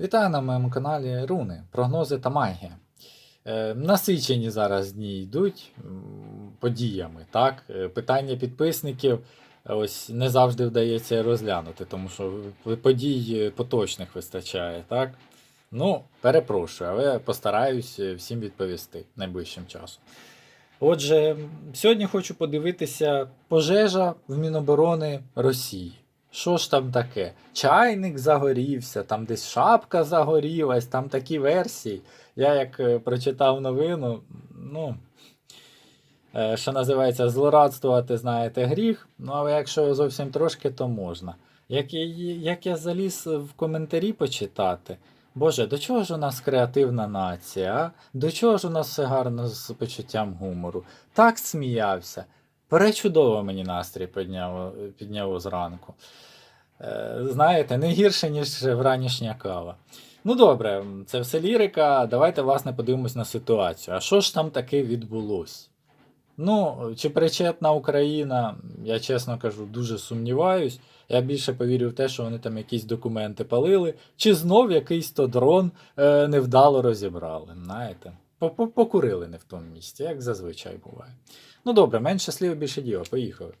Вітаю на моєму каналі Руни, прогнози та магія. Е, насичені зараз дні йдуть подіями. Так? Е, Питання підписників е, ось не завжди вдається розглянути, тому що подій поточних вистачає. Так? Ну, перепрошую, але постараюсь всім відповісти найближчим часом. Отже, сьогодні хочу подивитися пожежа в Міноборони Росії. Що ж там таке? Чайник загорівся, там десь шапка загорілась, там такі версії. Я як е, прочитав новину, ну, е, що називається, злорадствувати, знаєте, гріх. Ну, але якщо зовсім трошки, то можна. Як як я заліз в коментарі почитати, Боже, до чого ж у нас креативна нація? а? До чого ж у нас все гарно з почуттям гумору? Так сміявся. Перечудово мені настрій підняло, підняло зранку. Е, Знаєте, не гірше, ніж вранішня кава. Ну добре, це все лірика. Давайте, власне, подивимось на ситуацію. А що ж там таке відбулось? Ну, чи причетна Україна, я чесно кажу, дуже сумніваюсь. Я більше повірю в те, що вони там якісь документи палили, чи знов якийсь то дрон е, невдало розібрали. Знаєте, По- по- покурили не в тому місці, як зазвичай буває. Ну добре, менше слів, більше діла, поїхали.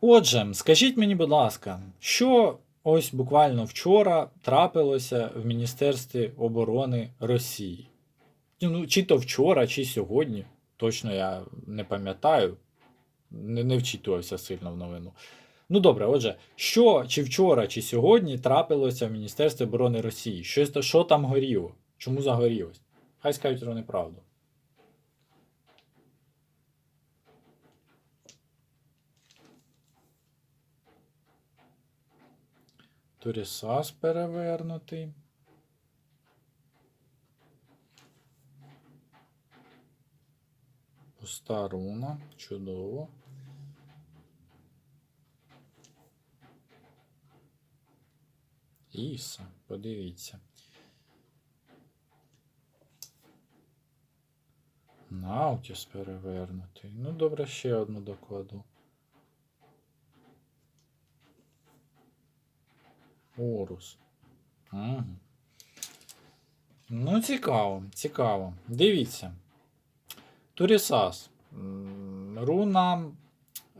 Отже, скажіть мені, будь ласка, що ось буквально вчора трапилося в Міністерстві оборони Росії? Ну, чи то вчора, чи сьогодні, точно я не пам'ятаю, не, не вчитувався сильно в новину. Ну добре, отже, що чи вчора, чи сьогодні трапилося в Міністерстві оборони Росії? Щось, що там горіло? Чому загорілось? Хай скажуть вони правду. Турісас перевернутий. Пуста руна. Чудово. Іса, подивіться. Наутіс перевернутий. Ну, добре, ще одну докладу. Орус. Угу. Ну, цікаво, цікаво. Дивіться. Турісас. Руна.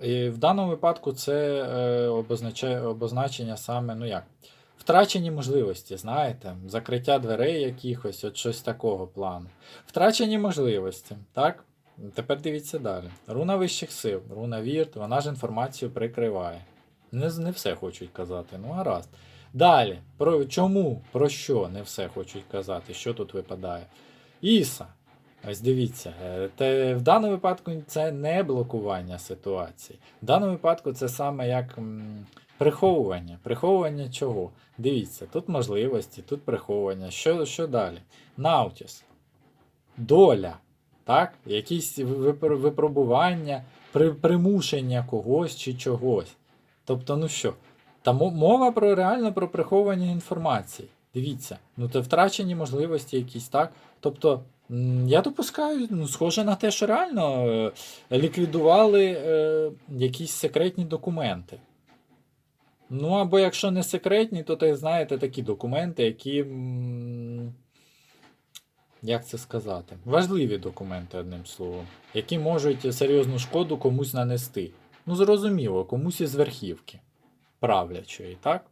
І в даному випадку це е, обозначення саме, ну як, втрачені можливості, знаєте, закриття дверей якихось, от щось такого плану. Втрачені можливості, так? Тепер дивіться далі. Руна вищих сил, руна вірт, вона ж інформацію прикриває. Не, не все хочуть казати, ну гаразд. Далі, про чому, про що не все хочуть казати, що тут випадає? Іса. Ось дивіться, е, те, в даному випадку це не блокування ситуації. В даному випадку це саме як м, приховування. Приховування чого? Дивіться, тут можливості, тут приховування. Що, що далі? Наутіс. Доля. Так? Якісь випробування, при, примушення когось чи чогось. Тобто, ну що? Та мова про реально про приховування інформації. Дивіться, ну це втрачені можливості якісь, так? Тобто, я допускаю, ну, схоже на те, що реально е, ліквідували е, якісь секретні документи. Ну, або якщо не секретні, то ти знаєте такі документи, які. Як це сказати? Важливі документи, одним словом, які можуть серйозну шкоду комусь нанести. Ну, зрозуміло, комусь із верхівки правлячої, так?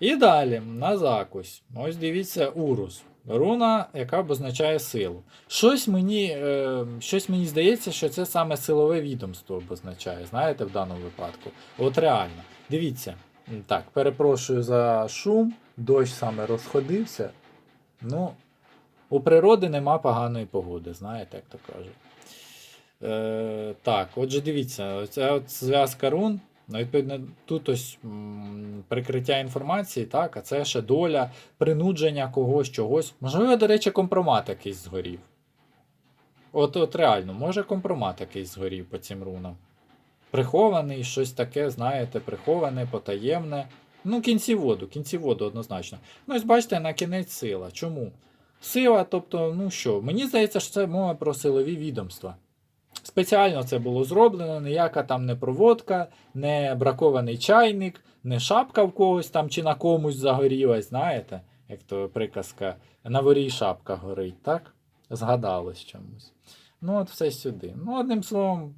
І далі, на закусь. Ось дивіться Урус. Руна, яка обозначає силу. Щось мені, е, щось мені здається, що це саме силове відомство обозначає, знаєте, в даному випадку. От реально. Дивіться. Так, перепрошую за шум, дощ саме розходився. Ну, у природи нема поганої погоди, знаєте, як то кажуть. Е, так, отже, дивіться, ця зв'язка рун. Ну, відповідно, тут ось прикриття інформації, так, а це ще доля, принудження когось, чогось. Можливо, до речі, компромат якийсь згорів. От, от реально, може компромат якийсь згорів по цим рунам. Прихований, щось таке, знаєте, приховане, потаємне. Ну, кінціводу, кінціводу однозначно. Ну, ось бачите, на кінець сила. Чому? Сила, тобто, ну що, мені здається, що це мова про силові відомства. Спеціально це було зроблено, ніяка там не проводка, не бракований чайник, не шапка в когось там чи на комусь загорілась, знаєте, як то приказка, на ворій шапка горить, так? Згадалось чомусь. Ну, от все сюди. Ну, одним словом,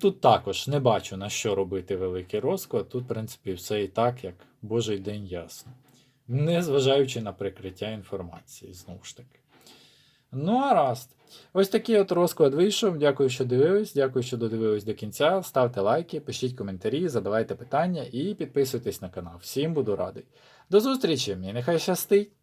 тут також не бачу на що робити великий розклад. Тут, в принципі, все і так, як Божий день ясно. Не зважаючи на прикриття інформації, знову ж таки. Ну, а раз. Ось такий от розклад вийшов. Дякую, що дивились. Дякую, що додивились до кінця. Ставте лайки, пишіть коментарі, задавайте питання і підписуйтесь на канал. Всім буду радий. До зустрічі! І нехай щастить!